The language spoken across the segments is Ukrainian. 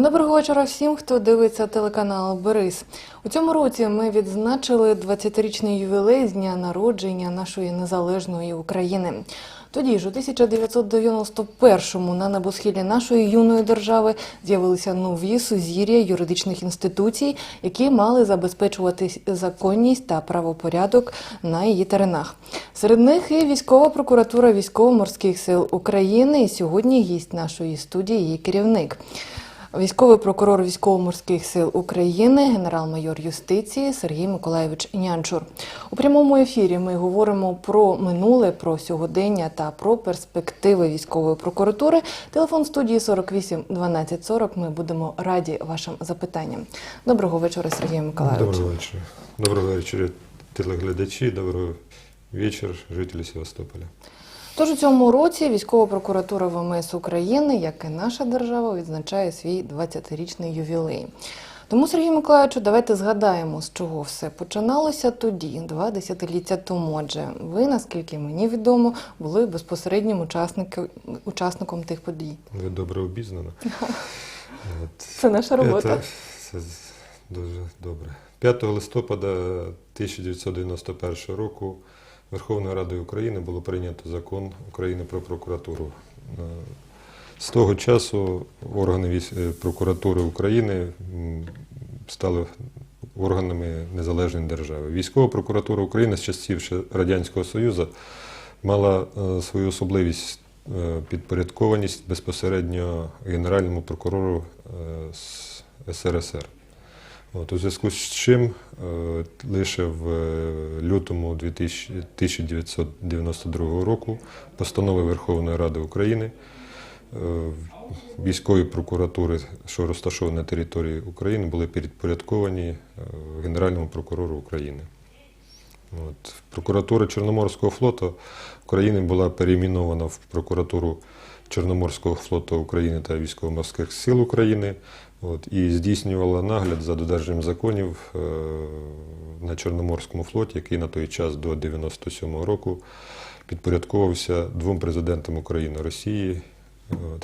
Доброго вечора всім, хто дивиться телеканал Берис. У цьому році ми відзначили 20-річний ювілей з дня народження нашої незалежної України. Тоді ж, у 1991-му на небосхилі нашої юної держави з'явилися нові сузір'я юридичних інституцій, які мали забезпечувати законність та правопорядок на її теренах. Серед них і військова прокуратура військово-морських сил України. І сьогодні гість нашої студії її керівник. Військовий прокурор військово-морських сил України, генерал-майор юстиції Сергій Миколаєвич Нянчур. У прямому ефірі ми говоримо про минуле, про сьогодення та про перспективи військової прокуратури. Телефон студії 48 12 40. Ми будемо раді вашим запитанням. Доброго вечора, Сергій Миколаєвич. Доброго вечора. Доброго вечора, телеглядачі, доброго вечора, жителі Севастополя. Тож у цьому році військова прокуратура ВМС України, як і наша держава, відзначає свій 20-річний ювілей. Тому, Сергій Миколаївичу, давайте згадаємо, з чого все починалося тоді, два десятиліття тому. Адже ви, наскільки мені відомо, були безпосереднім учасником, тих подій. Ви добре обізнані. От. Це наша робота. Це, це дуже добре. 5 листопада 1991 року Верховною Радою України було прийнято закон України про прокуратуру. Е, З того часу органи е, прокуратури України стали органами незалежної держави. Військова прокуратура України з часів Радянського Союзу мала е, свою особливість підпорядкованість безпосередньо Генеральному прокурору СРСР. От, у зв'язку з чим е, лише в е, лютому 1992 року постанови Верховної Ради України е, військові прокуратури, що розташовані на території України, були підпорядковані Генеральному прокурору України. От. Прокуратура Чорноморського флоту України була перейменована в прокуратуру Чорноморського флоту України та військово-морських сил України от, і здійснювала нагляд за додержанням законів е, на Чорноморському флоті, який на той час до 97-го року підпорядковувався двом президентам України Росії,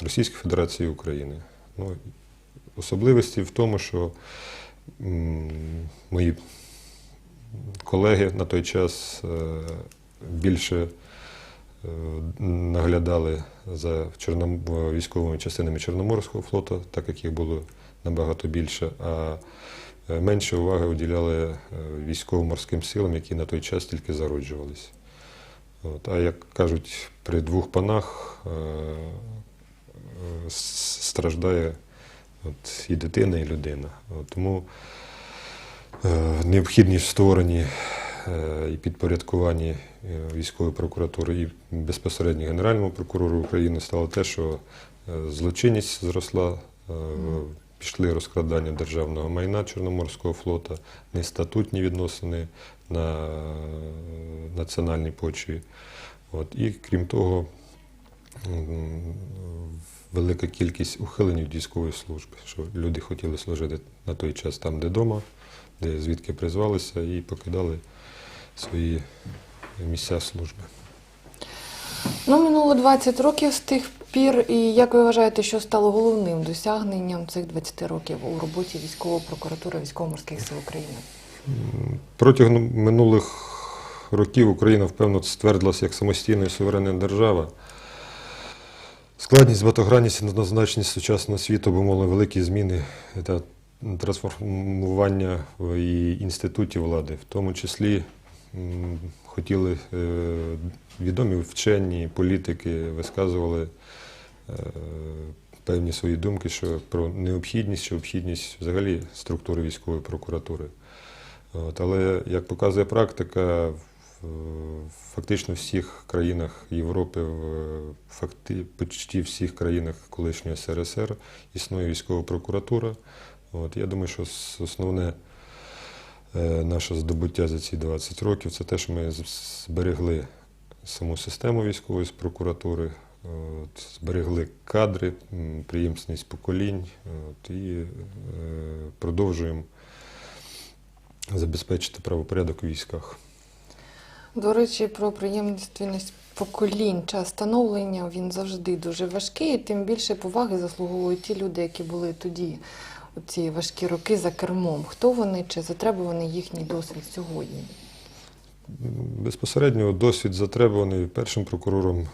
Російської Федерації України. Ну, особливості в тому, що мої колеги на той час е, більше е, наглядали за військовими частинами Чорноморського флоту, так як їх було набагато більше, а е, менше уваги уділяли е, військово-морським силам, які на той час тільки зароджувалися. От. А як кажуть, при двох панах е, страждає от, і дитина, і людина. От, тому необхідність в створенні і підпорядкуванні військової прокуратури і безпосередньо Генеральному прокурору України стало те, що злочинність зросла, пішли розкрадання державного майна Чорноморського флота, нестатутні відносини на е, національній почві. От. І крім того, велика кількість ухилень від військової служби, що люди хотіли служити на той час там, де вдома, де звідки призвалися, і покидали свої місця служби. Ну, минуло 20 років з тих пір. І як ви вважаєте, що стало головним досягненням цих 20 років у роботі військової прокуратури військово-морських сил України? Протягом минулих років Україна впевнено ствердилася як самостійна і суверенна держава. Складність, багатогранність і однозначність сучасного світу обумовили великі зміни та трансформування і інститутів влади, в тому числі хотіли е, відомі вчені, політики висказували певні свої думки що про необхідність, що необхідність взагалі структури військової прокуратури. От, але, як показує практика, фактично в всіх країнах Європи, в факти, почти всіх країнах колишнього СРСР існує військова прокуратура. От, я думаю, що основне е, наше здобуття за ці 20 років це те, що ми зберегли саму систему військової прокуратури, от, зберегли кадри, м, поколінь от, і е, продовжуємо забезпечити правопорядок у військах. До речі, про приємність поколінь час становлення він завжди дуже важкий, і тим більше поваги заслуговують ті люди, які були тоді, у ці важкі роки за кермом. Хто вони чи затребуваний їхній досвід сьогодні? Безпосередньо досвід затребуваний першим прокурором е,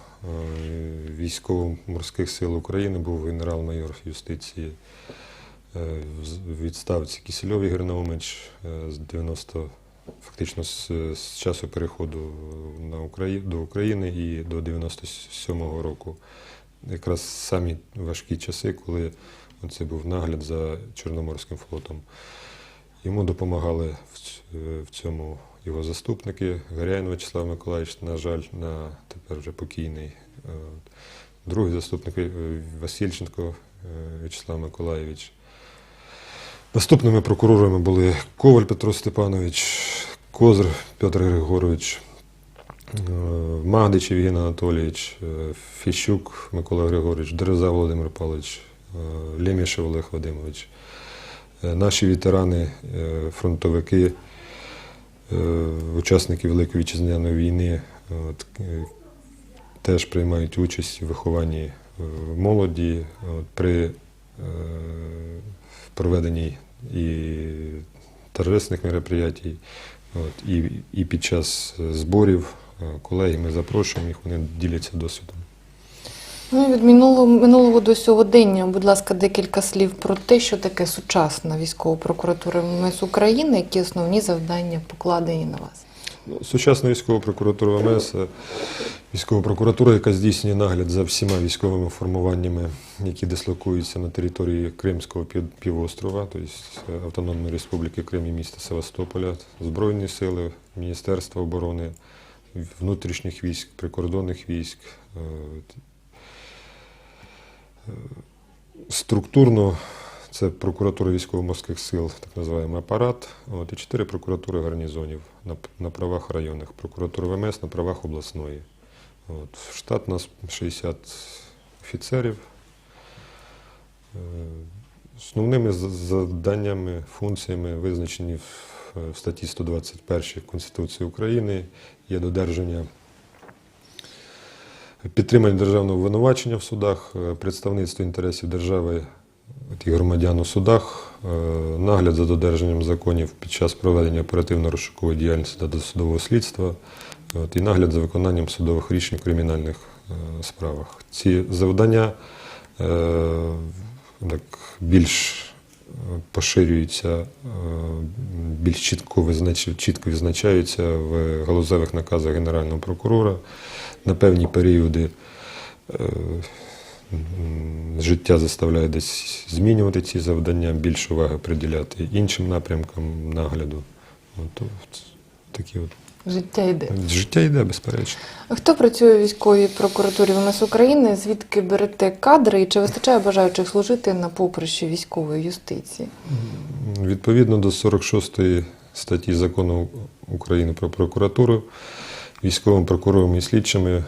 військово-морських сил України був генерал-майор юстиції е, в відставці Кисельов Ігор Наумович е, з 90, фактично з, з часу переходу на Украї... до України і до 97-го року. Якраз самі важкі часи, коли це був нагляд за Чорноморським флотом. Йому допомагали в цьому його заступники. Гаряїн Вячеслав Миколаївич, на жаль, на тепер вже покійний. Е, Другий заступник е, Васильченко е, Вячеслав Миколаївич. Наступними прокурорами були Коваль Петро Степанович, Козир Петр Григорович, Магдич Євген Анатолійович, Фіщук Микола Григорович, Дереза Володимир Павлович, Лємішев Олег Вадимович. Наші ветерани, фронтовики, учасники Великої вітчизняної війни от, е, теж приймають участь у вихованні е, молоді при е, проведенні і торжественних мероприятій, і, під час е, зборів. Е, Колеги, ми запрошуємо їх, вони діляться досвідом. Ну від минулого, минулого до сьогодення, будь ласка, декілька слів про те, що таке сучасна військова прокуратура МС України, які основні завдання покладені на вас. Ну, Сучасна військова прокуратура це військова прокуратура, яка здійснює нагляд за всіма військовими формуваннями, які дислокуються на території Кримського півострова, тобто е, Автономної Республіки Крим і міста Севастополя, Збройні сили, Міністерства оборони, внутрішніх військ, прикордонних військ. Е, е, Структурно це прокуратура військово-морських сил, так називаємо апарат, от, і чотири прокуратури гарнізонів на, на правах районних, прокуратура ВМС на правах обласної. От, штат у нас 60 офіцерів. Е, Основними завданнями, функціями визначені в, в статті 121 Конституції України є додержання підтримання державного винувачення в судах, е, представництво інтересів держави і громадян у судах, е, нагляд за додержанням законів під час проведення оперативно-розшукової діяльності та досудового слідства, і нагляд за виконанням судових рішень в кримінальних е, справах. Ці завдання так, більш поширюються, більш чітко, чітко визначаються в галузевих наказах Генерального прокурора на певні періоди. е, Життя заставляє десь змінювати ці завдання, більше уваги приділяти іншим напрямкам нагляду. От, от, такі от. Життя йде. Життя йде, безперечно. А Хто працює у військовій прокуратурі ВМС України? Звідки берете кадри і чи вистачає бажаючих служити на поприщі військової юстиції? Відповідно до 46 статті закону України про прокуратуру, військовим прокурором і слідчими е,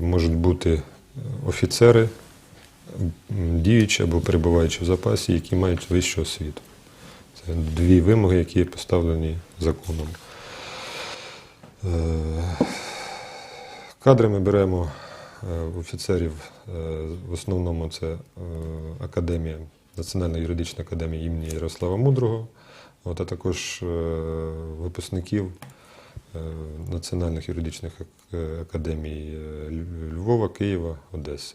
можуть бути офіцери, діючі або перебуваючи в запасі, які мають вищу освіту. Це дві вимоги, які поставлені законом. Е, Кадри ми беремо е, офіцерів, в основному це академія, Національна юридична академія імені Ярослава Мудрого, от, а також випускників національних юридичних е, академій е, Львова, Києва, Одеси.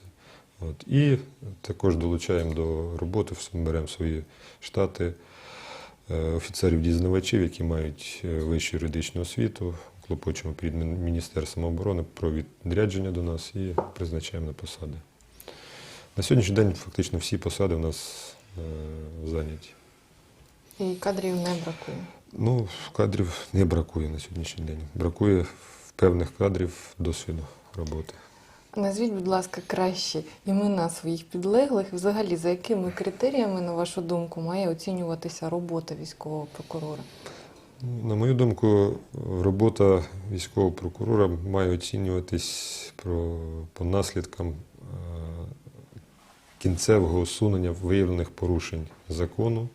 От, і також долучаємо до роботи, беремо свої штати е, офіцерів-дізнавачів, які мають е, вищу юридичну освіту, клопочемо перед Міністерством оборони про відрядження до нас і призначаємо на посади. На сьогоднішній день фактично всі посади у нас е, зайняті. І кадрів не бракує. Ну, кадрів не бракує на сьогоднішній день. Бракує в певних кадрів досвіду роботи. Назвіть, будь ласка, кращі імена своїх підлеглих. Взагалі, за якими критеріями, на вашу думку, має оцінюватися робота військового прокурора? На мою думку, робота військового прокурора має оцінюватись про, по наслідкам е, кінцевого усунення виявлених порушень закону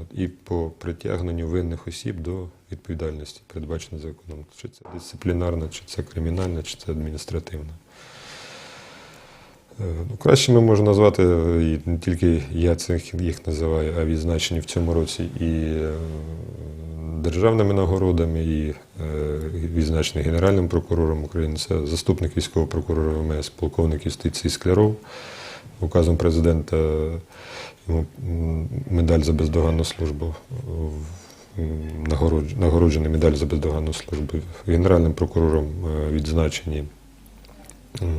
От, і по притягненню винних осіб до відповідальності, передбаченої законом. Чи це дисциплінарна, чи це кримінальна, чи це адміністративна. Е, Ну, кращими можна назвати е, і не тільки я цих їх називаю, а відзначені в цьому році і е, державними нагородами, і відзначені Генеральним прокурором України. Це заступник військового прокурора ВМС, полковник юстиції Скляров. Указом президента медаль за бездоганну службу. в- Нагороджений медаль за бездоганну службу. Генеральним прокурором е, відзначені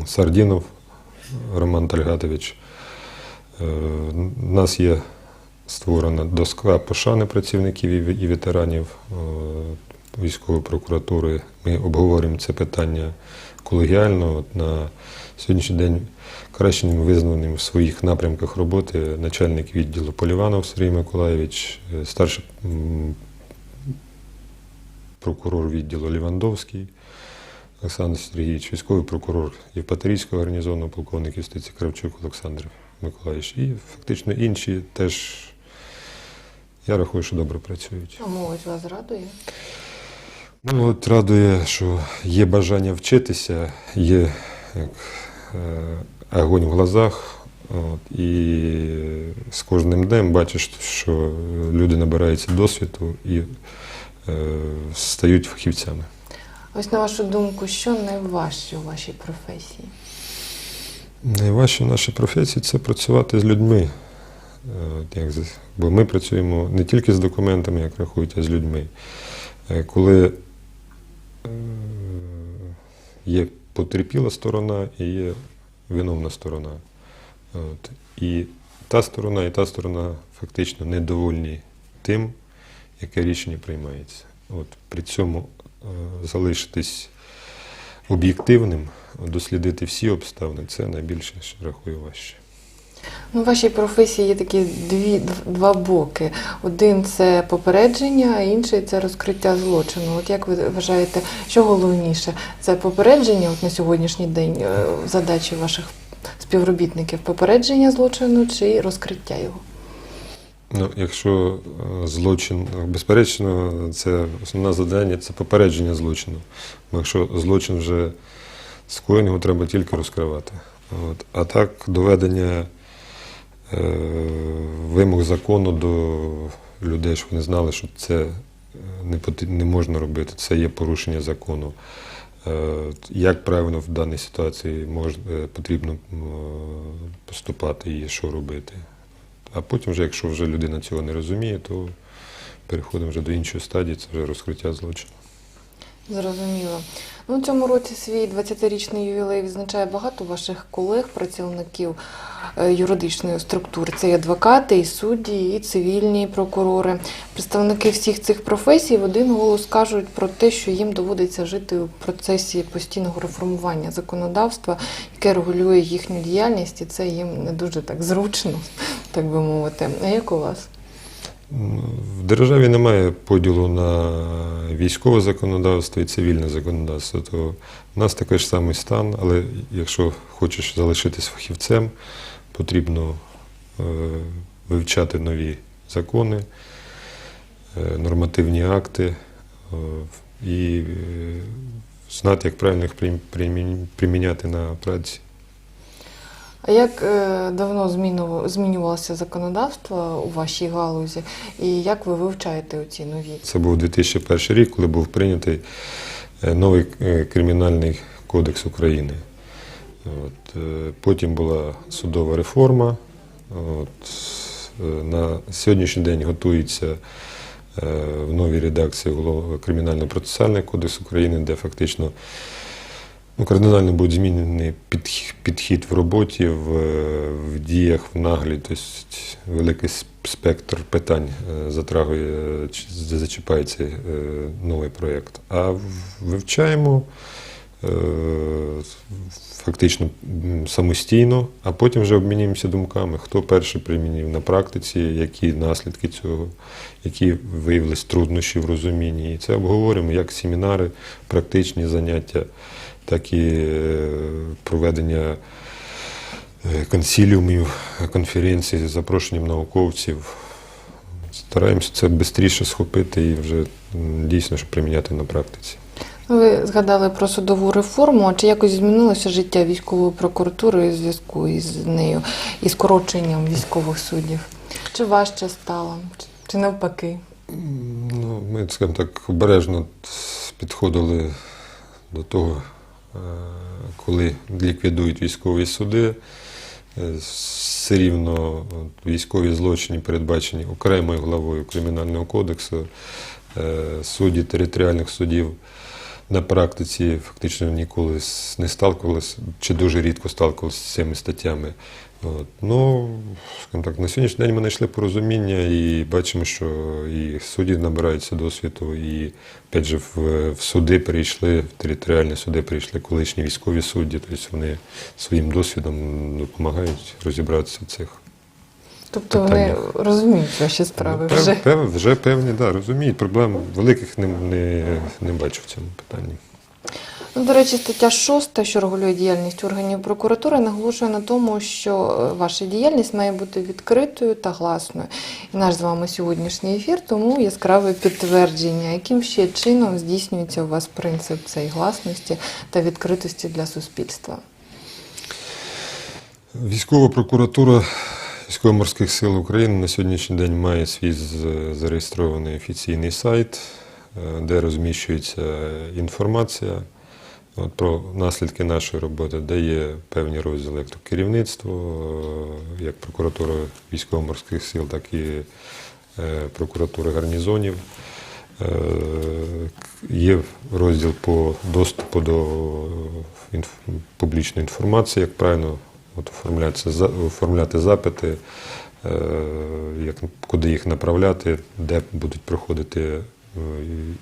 Сардінов Роман Тальгатович. Е, У нас є створена доска пошани працівників і ветеранів е, військової прокуратури. Ми обговорюємо це питання колегіально. На сьогоднішній день кращим визнаним в своїх напрямках роботи начальник відділу Поліванов Сергій Миколаєвич, е, старший прокурор відділу Лівандовський. Олександр Сергійович, військовий прокурор Євпаторійського гарнізону, полковник юстиції Кравчук Олександр Миколаївич. І фактично інші теж, я рахую, що добре працюють. А молодь вас радує? Ну, от радує, що є бажання вчитися, є як, е, огонь в глазах. От, і з кожним днем бачиш, що люди набираються досвіду і е, стають фахівцями. Ось на вашу думку, що найважче у вашій професії? Найважче в нашій професії це працювати з людьми. От Як, бо ми працюємо не тільки з документами, як рахують, а з людьми. Е, Коли е, є потерпіла сторона і є виновна сторона. От. І та сторона, і та сторона фактично недовольні тим, яке рішення приймається. От. При цьому е, залишитись об'єктивним, дослідити всі обставини, це найбільше, що рахую важче. Ну, вашій професії є такі дві, два боки. Один це попередження, а інший це розкриття злочину. От як ви вважаєте, що головніше? Це попередження от на сьогоднішній день е, задачі ваших співробітників попередження злочину чи розкриття його? Ну, якщо е, злочин, безперечно, це основне завдання це попередження злочину. Якщо злочин вже скоєний, його треба тільки розкривати. От. А так, доведення вимог закону до людей, щоб вони знали, що це е, не, можна робити, це є порушення закону. Е, Як правильно в даній ситуації е, потрібно поступати і що робити. А потім, вже, якщо вже людина цього не розуміє, то переходимо вже до іншої стадії, це вже розкриття злочину. Зрозуміло. Ну, цьому році свій 20-річний ювілей відзначає багато ваших колег, працівників е, юридичної структури. Це і адвокати, і судді, і цивільні прокурори. Представники всіх цих професій в один голос кажуть про те, що їм доводиться жити у процесі постійного реформування законодавства, яке регулює їхню діяльність, і це їм не дуже так зручно, так би мовити. А як у вас? В державі немає поділу на військове законодавство і цивільне законодавство. То в нас такий ж самий стан, але якщо хочеш залишитись фахівцем, потрібно е, вивчати нові закони, е, нормативні акти е, і знати, як правильно їх приміняти на праці. А як е, давно змінювалося законодавство у вашій галузі, і як ви вивчаєте оці нові? Це був 2001 рік, коли був прийнятий е, новий е, кримінальний кодекс України. От, потім була судова реформа. От, на сьогоднішній день готується в новій редакції Кримінально-процесуальний кодекс України, де фактично ну, кардинально буде змінений підх- підхід в роботі, в, е, в діях, в нагляді. Тобто великий спектр питань е, затрагує, зачіпається е, новий проєкт. А вивчаємо е, фактично самостійно, а потім вже обмінюємося думками, хто перший примінив на практиці, які наслідки цього, які виявились труднощі в розумінні. І це обговорюємо як семінари, практичні заняття, так і е, проведення е, консиліумів, конференцій з запрошенням науковців. стараємося це швидше схопити і вже дійсно щоб приміняти на практиці. Ви згадали про судову реформу. А Чи якось змінилося життя військової прокуратури у зв'язку із нею і скороченням військових суддів? Чи важче стало? Чи- навпаки? Ну, ми, скажімо так, обережно підходили до того, коли ліквідують військові суди. Е, Все рівно військові злочини передбачені окремою главою Кримінального кодексу. Е, Судді територіальних судів на практиці фактично ніколи не сталкувалися, чи дуже рідко сталкувалися з цими статтями. От. Ну, скажімо так, на сьогоднішній день ми знайшли порозуміння і бачимо, що і судді набираються досвіду, і опять же, в, в суди перейшли, в територіальні суди перейшли колишні військові судді, тобто вони своїм досвідом допомагають розібратися в цих. Тобто вони розуміють ваші справи Ну, вже. пев- вже певні, да, розуміють. Проблем великих не, не, не бачу в цьому питанні. Ну, до речі, стаття 6, що регулює діяльність органів прокуратури, наголошує на тому, що е, ваша діяльність має бути відкритою та гласною. І наш з вами сьогоднішній ефір тому яскраве підтвердження, яким ще чином здійснюється у вас принцип цієї гласності та відкритості для суспільства. Військова прокуратура Військово-морських сил України на сьогоднішній день має свій зареєстрований офіційний сайт, е, де розміщується інформація от, про наслідки нашої роботи, де є певні розділи, як то керівництво, е, як прокуратура військово-морських сил, так і е, прокуратура гарнізонів. Е, Є розділ по доступу до публічної інформації, як правильно от оформляти, за- оформляти запити, як, куди їх направляти, де будуть проходити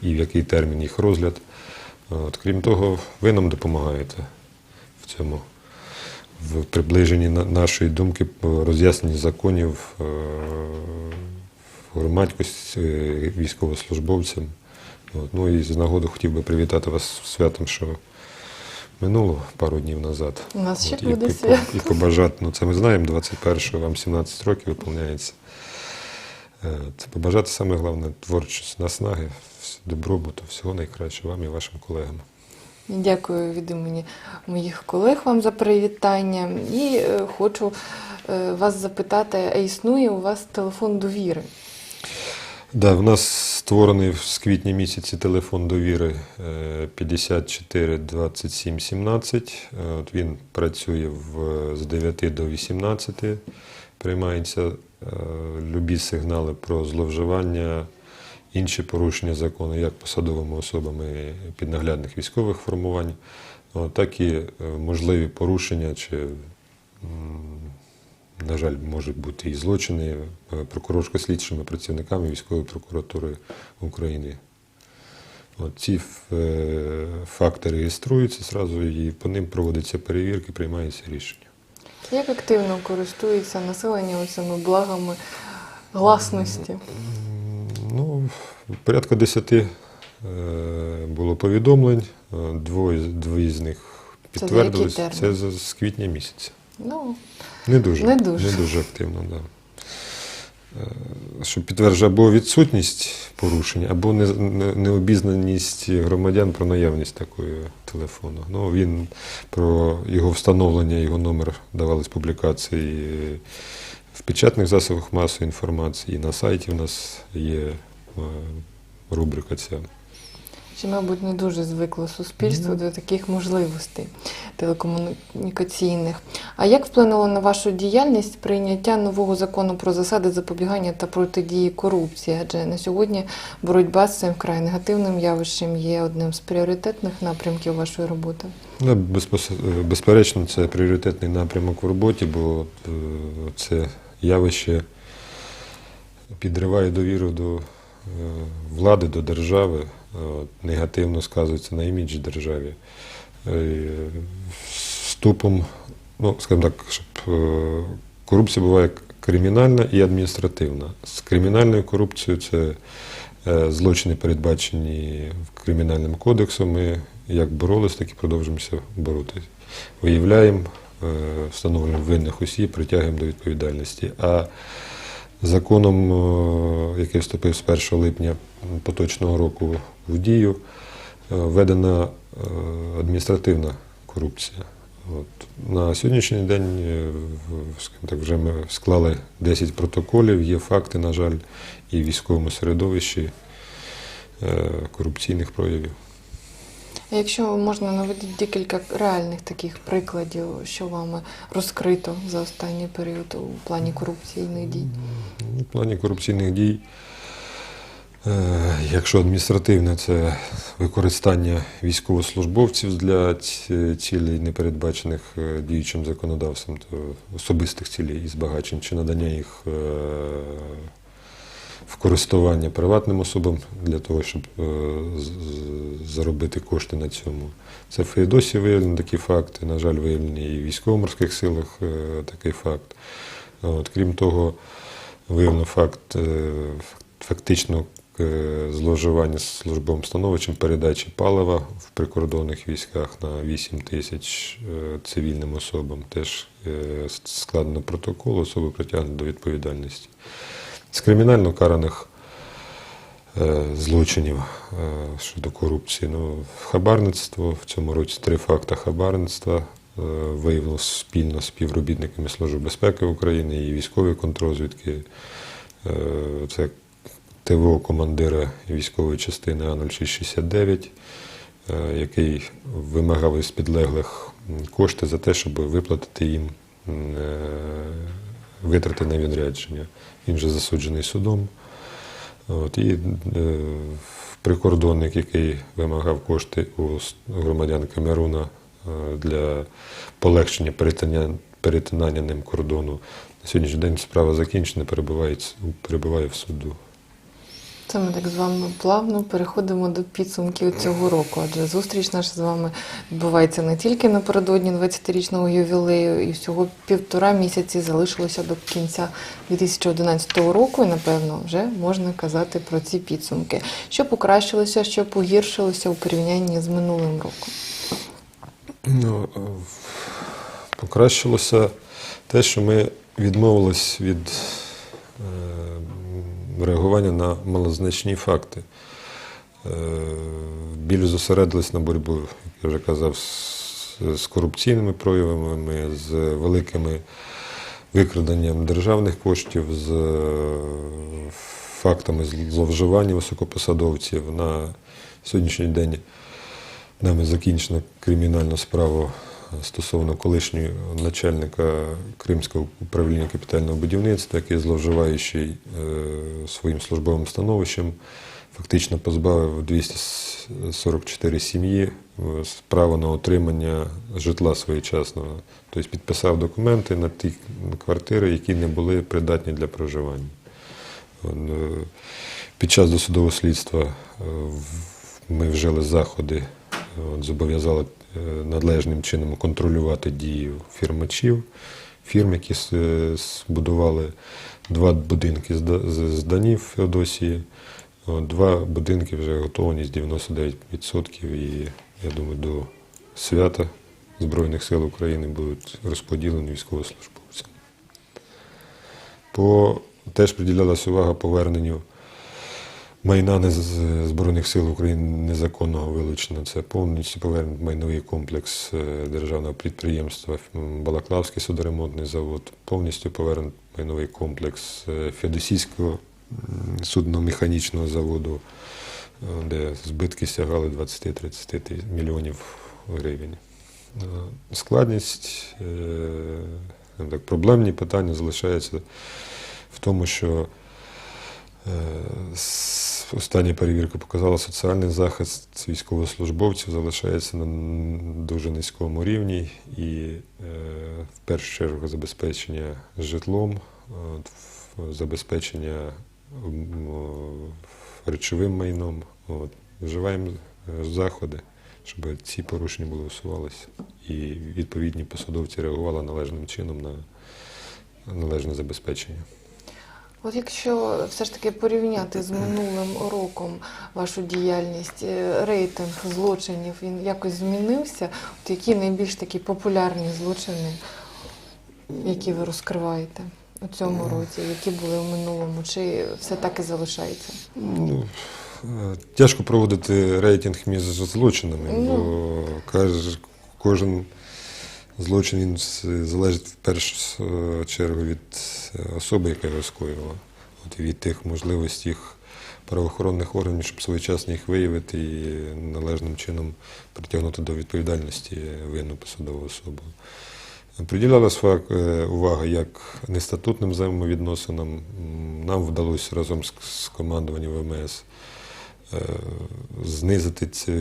і в який термін їх розгляд. От, крім того, ви нам допомагаєте в цьому, в приближенні нашої думки роз'ясненні законів е, громадськості, е, військовослужбовцям. От, ну і з нагоду хотів би привітати вас святом, що минуло пару днів назад. У нас ще От, буде і, свято. і побажати, ну це ми знаємо, 21-го вам 17 років виповняється. Е, Це побажати саме головне творчість, наснаги, добробуту, всього найкращого вам і вашим колегам. Дякую від імені моїх колег вам за привітання. І е, хочу е, вас запитати, а існує у вас телефон довіри? Да, в нас створений з квітня місяці телефон довіри е, 54 27 17. Е, От він працює в, з 9 до 18. Приймаються е, любі сигнали про зловживання, інші порушення закону, як посадовими особами піднаглядних військових формувань, так і е, можливі порушення чи на жаль, можуть бути і злочини е, прокурорсько-слідчими працівниками військової прокуратури України. От ці е, факти реєструються зразу і по ним проводяться перевірки, приймаються рішення. Як активно користується населення цими благами гласності? Ну, порядка десяти е, було повідомлень, е, двоє, двоє з них Це за підтвердились. термін? Це з, з квітня місяця. Ну, Не дуже. Не дуже. Не дуже активно, так. Да. Е, Що підтверджує або відсутність порушення, або не- не- необізнаність громадян про наявність такої телефону. Ну, він про його встановлення, його номер давались публікації в печатних засобах масової інформації, і на сайті в нас є е, рубрика ця. ще, мабуть, не дуже звикло суспільство до таких можливостей телекомунікаційних. А як вплинуло на вашу діяльність прийняття нового закону про засади запобігання та протидії корупції? Адже на сьогодні боротьба з цим вкрай негативним явищем є одним з пріоритетних напрямків вашої роботи. Ну, е, Безперечно, це пріоритетний напрямок в роботі, бо е, це явище підриває довіру до е, влади, до держави, е, негативно сказується на імідж державі. Е, Вступом, ну, скажімо так, щоб е, корупція буває кримінальна і адміністративна. З кримінальною корупцією це е, злочини, передбачені кримінальним кодексом. Ми як боролись, так і продовжуємося боротися. Виявляємо, е, встановлюємо винних осіб, притягуємо до відповідальності. А Законом, е, який вступив з 1 липня поточного року в дію, е, введена е, адміністративна корупція. От. На сьогоднішній день е, так, вже ми склали 10 протоколів, є факти, на жаль, і в військовому середовищі е, корупційних проявів. Якщо можна наведіть декілька реальних таких прикладів, що вами розкрито за останній період у плані корупційних дій? Ну, В плані корупційних дій, е, якщо адміністративне, це використання військовослужбовців для цілей, не передбачених е, діючим законодавством, то особистих цілей і збагачень, чи надання їх е, в користування приватним особам для того, щоб е, заробити кошти на цьому. Це в Феодосі виявлені такі факти, на жаль, виявлені і в військово-морських силах е, такий факт. От, крім того, виявлено факт е, фактично зловживання службовим становищем передачі палива в прикордонних військах на 8 тисяч цивільним особам. Теж складено протокол, особи притягнуті до відповідальності. З кримінально караних е, злочинів е, щодо корупції. Ну, хабарництво в цьому році три факти хабарництва е, виявлено спільно з співробітниками Служби безпеки України і військової контрозвідки. Це ТВО командира військової частини А0669, е, який вимагав із підлеглих кошти за те, щоб виплатити їм витрати на відрядження. Він вже засуджений судом. От, і е, прикордонник, який вимагав кошти у громадян Камеруна е, для полегшення перетинання, перетинання ним кордону. На сьогоднішній день справа закінчена, перебуває, перебуває в суду. Це ми так з вами плавно переходимо до підсумків цього року, адже зустріч наша з вами відбувається не тільки напередодні 20-річного ювілею, і всього півтора місяці залишилося до кінця 2011 року, і напевно вже можна казати про ці підсумки. Що покращилося, що погіршилося у порівнянні з минулим роком. Ну, е, покращилося те, що ми відмовились від е, реагування на малозначні факти. Е, більш зосередились на боротьбу, як я вже казав, з, корупційними проявами, з великими викраденням державних коштів, з е, фактами зловживання високопосадовців. На сьогоднішній день Нами закінчена кримінальна справа стосовно колишнього начальника Кримського управління капітального будівництва, який, зловживаючи е, своїим службовим становищем, фактично позбавив 244 сім'ї е, права на отримання житла своєчасного. Тобто підписав документи на ті квартири, які не були придатні для проживання. Е, Під час досудового слідства ми вжили заходи, от, зобов'язали е, належним чином контролювати дію фірмачів, фірм, які е, збудували два будинки з зданів Феодосії. Два будинки вже готовність 99%, і я думаю, до свята Збройних сил України будуть розподілені військовослужбовцям. По, теж приділялася увага поверненню майна не Збройних сил України незаконного вилучення. Це повністю повернений майновий комплекс е, державного підприємства Балаклавський судоремонтний завод, повністю повернений майновий комплекс е, Феодосійського судно-механічного заводу, е, де збитки сягали 20-30 мільйонів гривень. Складність, так, проблемні питання залишаються в тому, що остання перевірка показала, соціальний захист військовослужбовців залишається на дуже низькому рівні і е, в першу чергу забезпечення житлом, забезпечення речовим майном. От, вживаємо е, заходи, щоб ці порушення були усувалися і відповідні посадовці реагували належним чином на належне забезпечення. От якщо все ж таки порівняти з минулим роком вашу діяльність, е, рейтинг злочинів він якось змінився. От які найбільш такі популярні злочини, які ви розкриваєте? у цьому році, які були в минулому, чи все так і залишається? Ну, тяжко проводити рейтинг між злочинами, бо каж- кожен злочин він залежить в першу е, чергу від е, особи, яка його скоїла, от, від тих можливостей правоохоронних органів, щоб своєчасно їх виявити і належним чином притягнути до відповідальності винну посадову особу. Приділялась фак- е, увага як нестатутним взаємовідносинам. Нам вдалося разом з, командуванням ВМС знизити цю,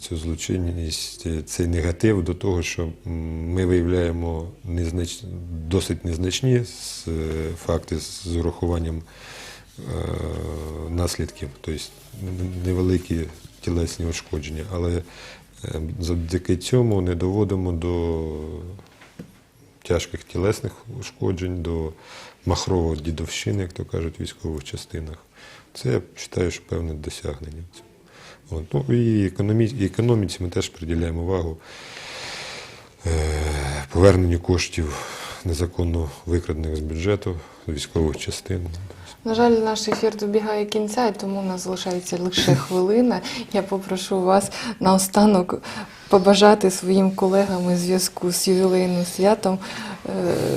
цю злочинність, е, цей негатив до того, що ми виявляємо незнач... досить незначні е, факти з урахуванням е, наслідків, тобто невеликі тілесні ушкодження, але е, завдяки цьому не доводимо до тяжких тілесних ушкоджень, до махрового дідовщини, як то кажуть, військових частинах. Це я вважаю, що певне досягнення. От. Ну, і економі... економіці ми теж приділяємо увагу е, поверненню коштів незаконно викрадених з бюджету, військових частин. На жаль, наш ефір добігає кінця, і тому в нас залишається лише хвилина. Я попрошу вас наостанок побажати своїм колегам у зв'язку з ювілейним святом, е,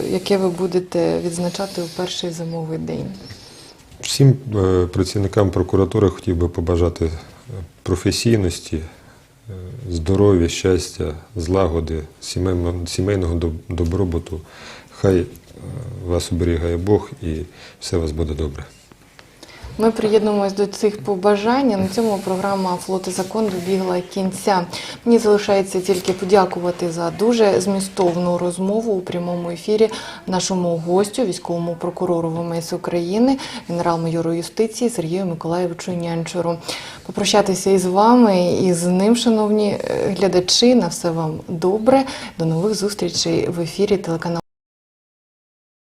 яке ви будете відзначати у перший зимовий день. Всім е, працівникам прокуратури хотів би побажати е, професійності, е, здоров'я, щастя, злагоди, сімейного, добробуту. Хай вас оберігає Бог і все у вас буде добре. Ми приєднуємось до цих побажань. На цьому програма Флот і закон добігла кінця. Мені залишається тільки подякувати за дуже змістовну розмову у прямому ефірі нашому гостю, військовому прокурору ВМС України, генерал-майору юстиції Сергію Миколаєвичу Нянчуру. Попрощатися із вами і з ним, шановні е, глядачі. На все вам добре. До нових зустрічей в ефірі телеканалу.